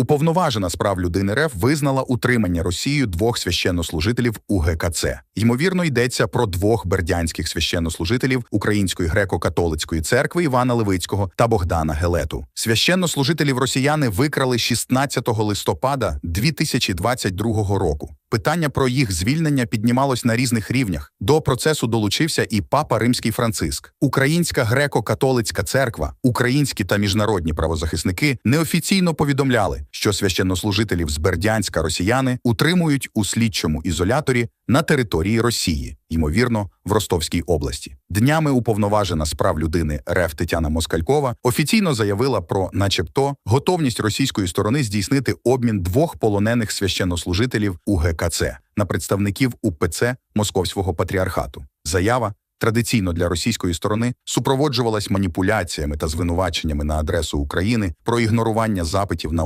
Уповноважена справ людини РФ визнала утримання Росією двох священнослужителів УГКЦ. Ймовірно, йдеться про двох бердянських священнослужителів Української греко-католицької церкви Івана Левицького та Богдана Гелету. Священнослужителів росіяни викрали 16 листопада 2022 року. Питання про їх звільнення піднімалось на різних рівнях. До процесу долучився і папа Римський Франциск. Українська греко-католицька церква, українські та міжнародні правозахисники неофіційно повідомляли, що священнослужителів з Бердянська росіяни утримують у слідчому ізоляторі на території Росії, ймовірно, в Ростовській області. Днями уповноважена з прав людини РФ Тетяна Москалькова офіційно заявила про, начебто, готовність російської сторони здійснити обмін двох полонених священнослужителів УГКЦ на представників УПЦ Московського патріархату. Заява традиційно для російської сторони супроводжувалась маніпуляціями та звинуваченнями на адресу України про ігнорування запитів на